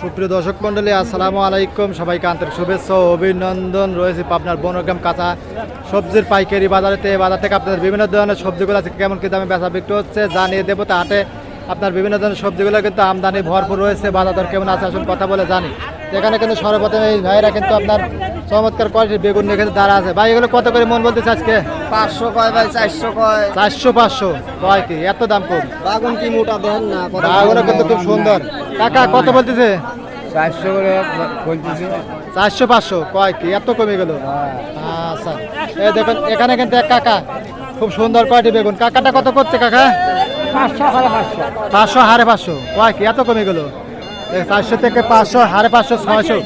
সুপ্রিয় দর্শক মন্ডলী আসসালামু আলাইকুম। সবাইকে আন্তরিক শুভেচ্ছা অভিনন্দন। রয়েছে আপনার বনগ্রাম কাঁচা সবজির পাইকারি বাজারেতে বাজার থেকে আপনাদের বিভিন্ন ধরনের সবজিগুলো আছে কেমন কী দামে বেচা বিক্রি হচ্ছে জানিয়ে দেবো। তা হাটে আপনার বিভিন্ন ধরনের সবজিগুলো কিন্তু আমদানি ভরপুর রয়েছে। বাজার দর কেমন আছে আসুন কথা বলে জানি। এখানে কিন্তু সর্বপ্রথমে এই ভাইয়েরা কিন্তু আপনার চমৎকার কোয়ালিটির বেগুন কিন্তু দাঁড়া আছে। ভাই এগুলো কত করে মন বলতেছে আজকে? পাঁচশো কয় ভাই চারশো কয়? চারশো পাঁচশো। কয় কি? এত দাম কম? বাগুন কি মোটা দেন না? বাগুলো কিন্তু খুব সুন্দর। কাকা কত বলতেছে? চারশো করে বলতেছি। চারশো পাঁচশো। কয় কি? এত কমে গেল আচ্ছা। এই দেখুন এখানে কিন্তু এক কাকা। খুব সুন্দর কয়টি বেগুন। কাকাটা কত করছে কাকা? পাঁচশো সাড়ে পাঁচশো। পাঁচশো হারে পাঁচশো। কয় কি? এত কমে গেল চারশো থেকে পাঁচশো হারে পাঁচশো ছয়শো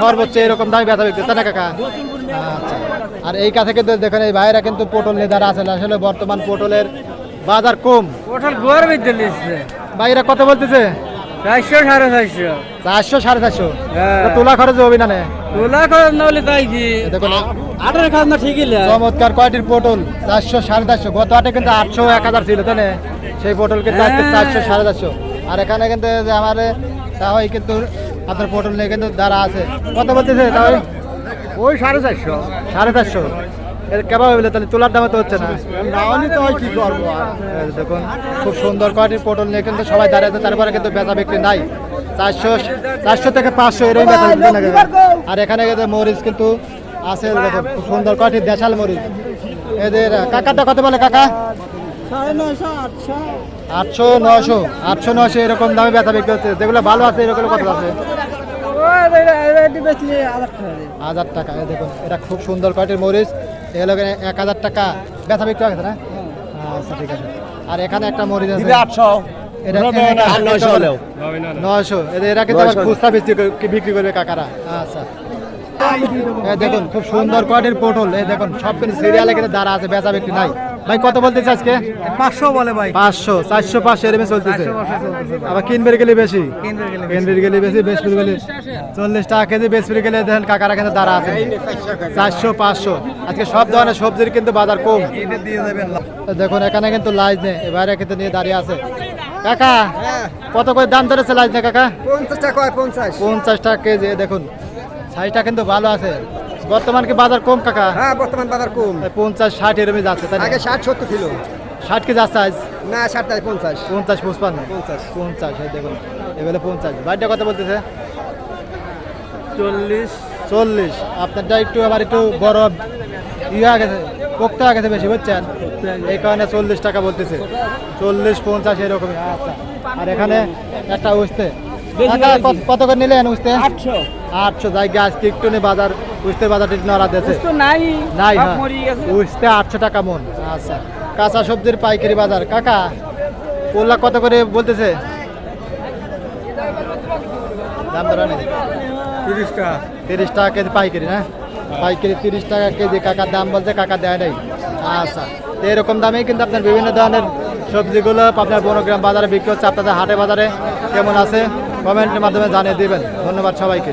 সর্বোচ্চ এরকম দামে ব্যথা বিক্রি তাই না কাকা? আচ্ছা। আর এই কাছে কিন্তু দেখেন এই ভাইরা কিন্তু পটল নিয়ে দাঁড়া আছে আসলে বর্তমান পটলের বাজার কম। ওটার গোয়ার লিখছে ভাইরা কত বলতেছে? চারশো সাড়ে চারশো। চারশো সাড়ে চারশো? হ্যাঁ। তোলা খরচ হবে না তোলা করে না বলে তাই কি? এই দেখুন আটের খাজনা ঠিকই চমৎকার কয়টির পটল চারশো সাড়ে চারশো। গত হাটে কিন্তু আটশো এক হাজার ছিল তাই সেই পটল কিন্তু হ্যাঁ। চারশো সাড়ে চারশো। আর এখানে কিন্তু যে আমার তাহলে কিন্তু আপনার পটল নিয়ে কিন্তু দাঁড়া আছে কত বলতেছে তাহলে? ওই সাড়ে চারশো। সাড়ে চারশো। এর কেমন হইলে তাহলে তোলার দামে তো হচ্ছে না। হয় কি করব দেখুন খুব সুন্দর পটল নিয়ে কিন্তু সবাই দাঁড়িয়ে আছে তারপরে কিন্তু বেচা বিক্রি নাই। চারশো চারশো থেকে পাঁচশো এরকম বেচা বিক্রি না আর এখানে কিন্তু মরিচ কিন্তু আছে দেখুন খুব সুন্দর কয়টি দেশাল মরিচ। এদের কাকাটা কত বলে কাকা? নয়শো আটশো। নশো আটশো নশো এরকম দামে বেচা বিক্রি হচ্ছে। যেগুলো ভালো আছে এরকম কত আছে? হাজার টাকা দেখুন এটা খুব সুন্দর কয়টির মরিচ। এগুলো এক হাজার টাকা বেচা বিক্রি হচ্ছে না? আচ্ছা ঠিক আছে। আর এখানে একটা মরিচ আছে। আটশো। নয়শো। নয়শো। এরা কিন্তু খুচরা বিক্রি করে- বিক্রি করবে কাকারা। আচ্ছা। দেখুন খুব সুন্দর কোয়ালিটির পটল। এই দেখুন সব কিন্তু সিরিয়ালে কিন্তু দাঁড়া আছে বেচা বিক্রি নাই। ভাই কত বলতেছে আজকে? পাঁচশো বলে ভাই। পাঁচশো চারশো পাঁচশো এরমে চলতেছে। আবার কিনবে গেলে বেশি? কিনবে গেলে বেশি। বেশি গেলে চল্লিশ টাকা কেজি বেশি গেলে দেখেন কাকারা কিন্তু দাঁড়া আছে। চারশো পাঁচশো। আজকে সব ধরনের সবজির কিন্তু বাজার কম। দেখুন এখানে কিন্তু লাইজ নেই। এবারে কিন্তু নিয়ে দাঁড়িয়ে আছে। কাকা কত করে দাম ধরেছে লাইজ নেই কাকা? পঞ্চাশ টাকা পঞ্চাশ। পঞ্চাশ টাকা কেজি দেখুন সাইজটা কিন্তু ভালো আছে। বর্তমান কি বাজার কম কাকা? হ্যাঁ বর্তমান বাজার কম। এই পঞ্চাশ ষাট এরমই যাচ্ছে তাই আগে ষাট সত্তর ছিল। ষাট কেজি আছে আজ? না ষাট তাই পঞ্চাশ। পঞ্চাশ পুষ্পান্ন পঞ্চাশ। পঞ্চাশ এই দেখুন এগুলো পঞ্চাশ। বাড়িটা কত বলতেছে? চল্লিশ। চল্লিশ। আপনারটা একটু আবার একটু বড় ইয়ে গেছে পোক্ত গেছে বেশি বুঝছেন? এই কারণে চল্লিশ টাকা বলতেছে। চল্লিশ পঞ্চাশ এরকমই আচ্ছা। আর এখানে একটা উঠতে কত করে নিলেন উঠতে আটশো। আটশো জায়গা আজকে একটু নেই বাজার উঠতে বাজার ঠিক নড়া দিয়েছে নাই নাই হ্যাঁ। উঠতে আটশো টাকা মন। আচ্ছা। কাঁচা সবজির পাইকারি বাজার। কাকা পোল্লা কত করে বলতেছে? দাম ধরা নেই। তিরিশ টাকা। তিরিশ টাকা কেজি পাইকারি না? পাইকারি তিরিশ টাকা কেজি কাকার দাম বলতে কাকা দেয় নাই। আচ্ছা। এরকম দামেই কিন্তু আপনার বিভিন্ন ধরনের সবজিগুলো আপনার বনগ্রাম বাজারে বিক্রি হচ্ছে। আপনাদের হাটে বাজারে কেমন আছে? কমেন্টের মাধ্যমে জানিয়ে দিবেন। ধন্যবাদ সবাইকে।